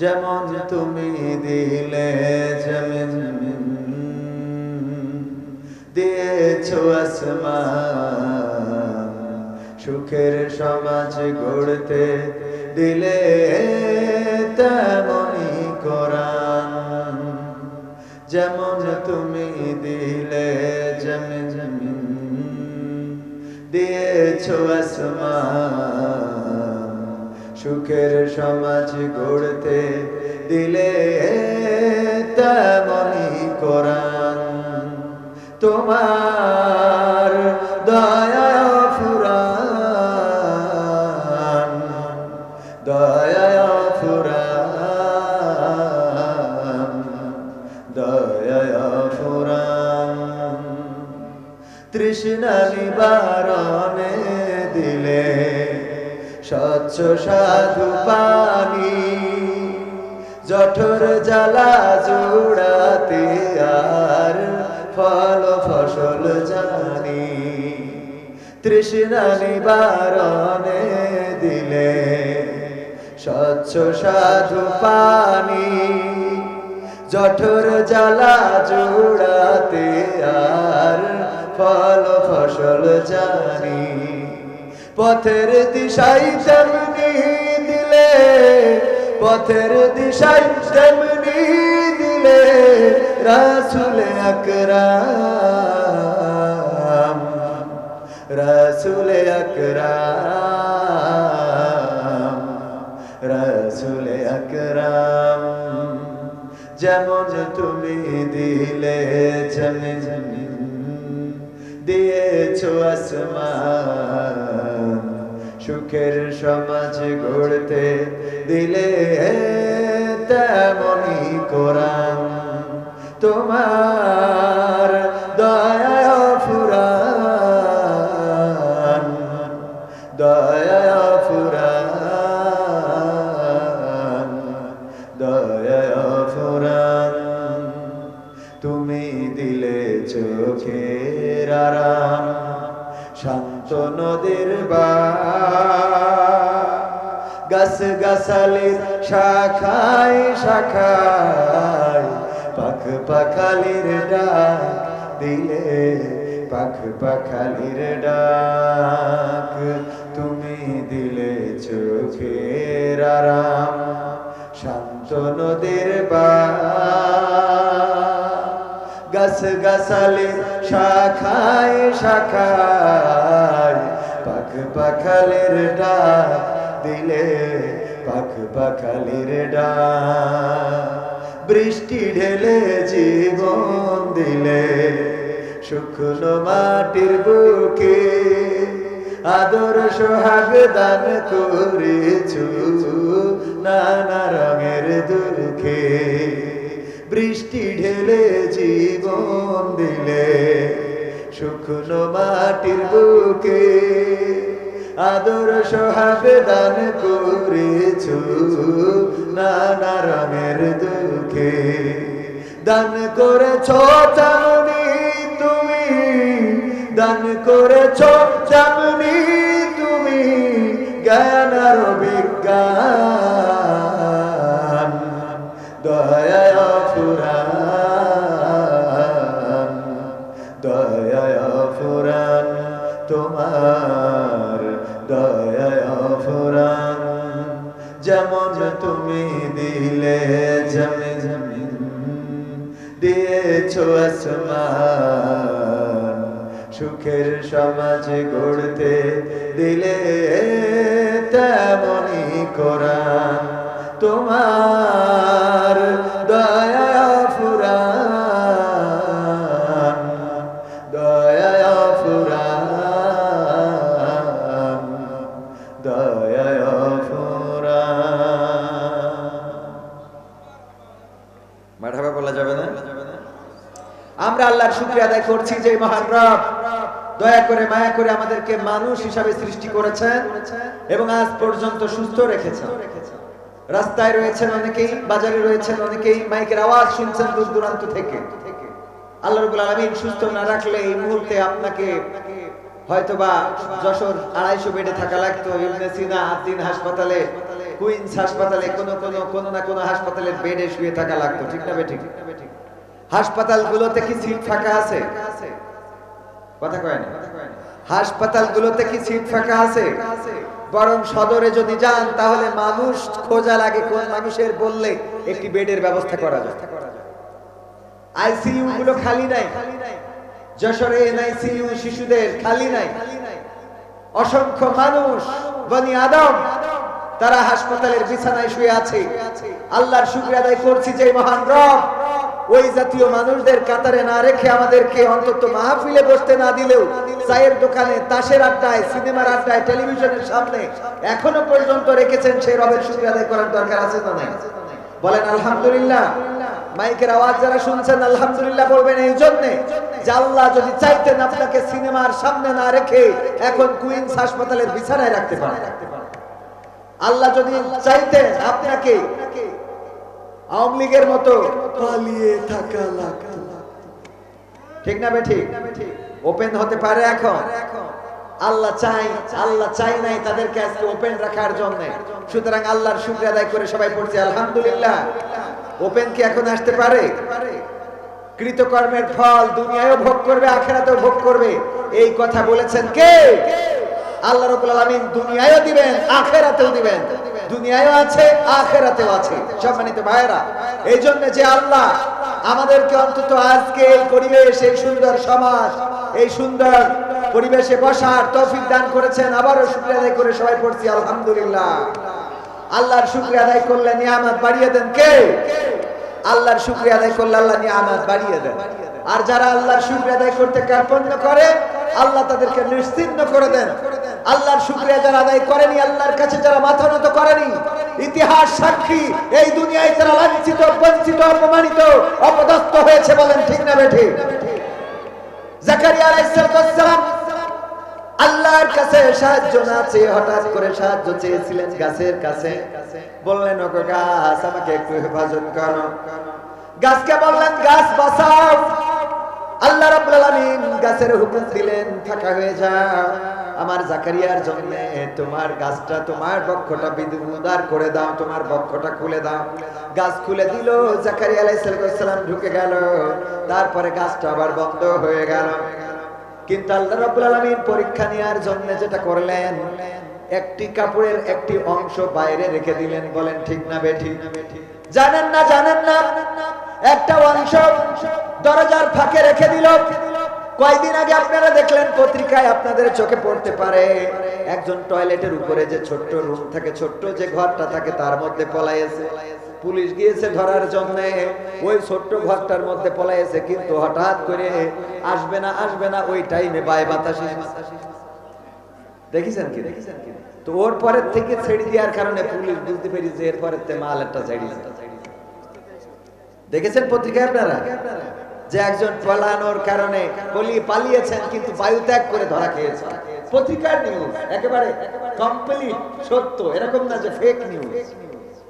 যেমন তুমি দিলে জমিন, দিয়েছ আসমান, সুখের সমাজ গড়তে দিলে তেমনই কোরআন। যেমন তুমি দিলে জমিন জমিন, দিয়েছ আসমান সুখের সমাজ গড়তে দিলে তেমনই কোরআন। তোমার দয়া ফুরান দয়া ফুরান দয়া ফুরান। তৃষ্ণা নিবারণে দিলে স্বচ্ছ সাধু পানি, জঠর জ্বালা জোড়াতে আর ফল ফসল জানি। তৃষ্ণা নিবারণে দিলে স্বচ্ছ সাধু পানি, জঠর জ্বালা জোড়াতে আর ফল ফসল জানি। পথের দিশাই তেমনি দিলে, পথের দিশাই তেমনি দিলে, রাসুল আকরাম রাসুল আকরাম রাসুল আকরাম, যেমন তুমি দিলে জমি জমি দিয়েছ আসমান সুখের সমাজ গড়তে দিলে তেমনই কোরআন। তোমার দয়া ফুরান দয়া ফুরান দয়া ফুরান। তুমি দিলে চোখের আরাম শান্ত নদীর বা গাছ গাছালির শাখায় শাখায় পাখ পাখালির ডাক দিলে, পাখ পাখালির ডাক তুমি দিলে চোখের আরাম। শান্ত নদীর বা গাছ গাছালি শাখায় শাখায় পাখ পাখালের ডাক দিলে পাখ পাখালের ডাক বৃষ্টি ঢেলে জীবন দিলে, শুকনো মাটির বুকে আদর সোহাগ দান করেছু, নানা রঙের দুঃখে বৃষ্টি ঢেলে জীবন দিলে, শুকনো মাটির বুকে আদর সোহাগ দান করেছু, নানা রঙের দুঃখে দান করেছ চামনি তুমি, দান করেছ চামনি তুমি, জ্ঞান আর বিজ্ঞান যেমন তুমি দিলে জমে দিয়েছ দিয়েছ আসমান। সুখের সমাজ গড়তে দিলে তেমনি কোরআন তোমার মাঠাবা বলা যাবে না? আমরা আল্লাহর শুকরিয়া আদায় করছি যে মহান রব দয়া করে, মায়া করে আমাদেরকে মানুষ হিসাবে সৃষ্টি করেছেন এবং আজ পর্যন্ত সুস্থ রেখেছেন। রাস্তায় রয়েছেন অনেকেই, বাজারে রয়েছেন অনেকেই, মাইকের আওয়াজ শুনছেন দূর দূরান্ত থেকে। আল্লাহ রবুল আলমিন সুস্থ না রাখলে এই মুহূর্তে আপনাকে হয়তোবা যশোর আড়াইশো বেডে থাকা লাগতো, ইবনে সিনা আদিন হাসপাতালে কুইন্স হাসপাতালে কোনো কোনো কোনো না কোনো হাসপাতালের বেডে শুয়ে থাকা লাগতো, ঠিক না বেঠিক? হাসপাতালগুলোতে কি সিট ফাঁকা আছে? কথা কয় না। হাসপাতালগুলোতে কি সিট ফাঁকা আছে? বরং সদরে যদি যান, তাহলে মানুষ খোঁজা লাগে কোন মানুষের বললে একটি বেডের ব্যবস্থা করা যায়। আইসিইউ গুলো খালি নাই। যশোরে এনআইসিইউ শিশুদের খালি নাই। অসংখ্য মানুষ, বনি আদম তারা হাসপাতালের বিছানায় শুয়ে আছে। আল্লাহর শুকরিয়া আদায় করছি যে মহান রব, ওই জাতীয় মানুষদের কাতারে না রেখে আমাদেরকে অন্তত মাহফিলে বসতে না দিলেও চায়ের দোকানে, তাসের আড্ডায়, সিনেমার আড্ডায়, টেলিভিশনের সামনে এখনও পর্যন্ত রেখেছেন সেই রবের শুকরিয়া আদায় করার দরকার আছে না নাই? বলেন, আলহামদুলিল্লাহ। মাইকের আওয়াজ যারা শুনছেন, আলহামদুলিল্লাহ বলবেন এই জন্যে আল্লাহ যদি চাইতেন আপনাকে সিনেমার সামনে না রেখে এখন কুইন্স হাসপাতালের বিছানায় রাখতে পারেন আল্লাহ যদি চাইতেন আপনাকে আওয়ামী লীগের মতো পালিয়ে থাকা লাগতো। ঠিক না বেঠিক? ওপেন হতে পারে এখন। আল্লাহ চাই আল্লাহ চাই নাই তাদেরকে আজকে ওপেন রাখার জন্য। সুতরাং আল্লাহর শুকরিয়া আদায় করে সবাই পড়ছে, আলহামদুলিল্লাহ। ওপেন কি এখন আসতে পারে? কৃতকর্মের ফল দুনিয়ায়ও ভোগ করবে, আখেরাতেও ভোগ করবে। এই কথা বলেছেন কে? আল্লাহ রাব্বুল আলামিন দুনিয়ায়ও দিবেন, আখেরাতেও দিবেন। দুনিয়ায়ও আছে, আখেরাতেও আছে। সম্মানিত ভাইয়েরা এই জন্য যে আল্লাহ আমাদেরকে অন্তত আজকে এই পরিবেশ, এই সুন্দর সমাজ, এই সুন্দর পরিবেশে বসার তৌফিক দান করেছেন। আবারও শুকরিয়া আদায় করে সবাই পড়ছি, আলহামদুলিল্লাহ। আল্লাহর শুকরিয়া আদায় করলে নিয়ামত বাড়িয়ে দেন কে? আল্লাহর শুকরিয়া আদায় করলে আল্লাহ নিয়ামত বাড়িয়ে দেন। আর যারা আল্লাহর শুকরিয়া আদায় করতে কার্পণ্য করে, আল্লাহ তাদেরকে নিশ্চিন্ন করে দেন। আল্লাহর শুক্রিয়া যারা আদায় করেনি, আল্লাহর কাছে যারা মাথা নত করেনি, ইতিহাস সাক্ষী, এই দুনিয়ায় তারা লাঞ্ছিত, বঞ্চিত, অপমানিত, অপদস্থ হয়েছে বলেন ঠিক না বেঠি? আল্লাহর গাছকে বললেন, গাছ আল্লাহ রাব্বুল গাছের হুকুম দিলেন, ফাঁকা হয়ে যা আমার জাকারিয়ার জন্য তোমার গাছটা, তোমার বক্ষটা বিদুদার করে দাও, তোমার বক্ষটা খুলে দাও। গাছ খুলে দিল, জাকারিয়া আলাইহিস সালাম ঢুকে গেল। তারপরে গাছটা আবার বন্ধ হয়ে গেল। কিন্তু আল্লাহ রাব্বুল আলামিন পরীক্ষা নেওয়ার জন্য যেটা করলেন, একটি কাপড়ের একটি অংশ বাইরে রেখে দিলেন। বলেন, ঠিক না বেঠি? জানেন না জানেন না? একটা অংশ দরজার ফাঁকে রেখে দিল। কয়দিন আগে আপনারা দেখলেন পত্রিকায় আপনাদের চোখে পড়তে পারে। একজন টয়লেটের উপরে যে ছোট্ট রুম থাকে, ছোট্ট যে ঘরটা থাকে, তার মধ্যে পলাইছে পুলিশ গিয়েছে ধরার জন্য। ওই ছোট্ট ঘরটার মধ্যে পলাইছে কিন্তু হঠাৎ করে আসবে না আসবে না, ওই টাইমে বাই বাতাসে দেখেছেন কি দেখেছেন কি? তো ওর পরের থেকে ছেড়ে দেওয়ার কারণে পুলিশ বুঝতে পেরেছে এর পরের মাল একটা ছেড়ে দেখেছেন পত্রিকায় আপনারা? যে একজন পলানোর কারণে বলি পালিয়েছেন, কিন্তু বায়ু ত্যাগ করে ধরা খেয়েছেন। পত্রিকার নিউজ একেবারে কমপ্লিট সত্য, এরকম না যে ফেক নিউজ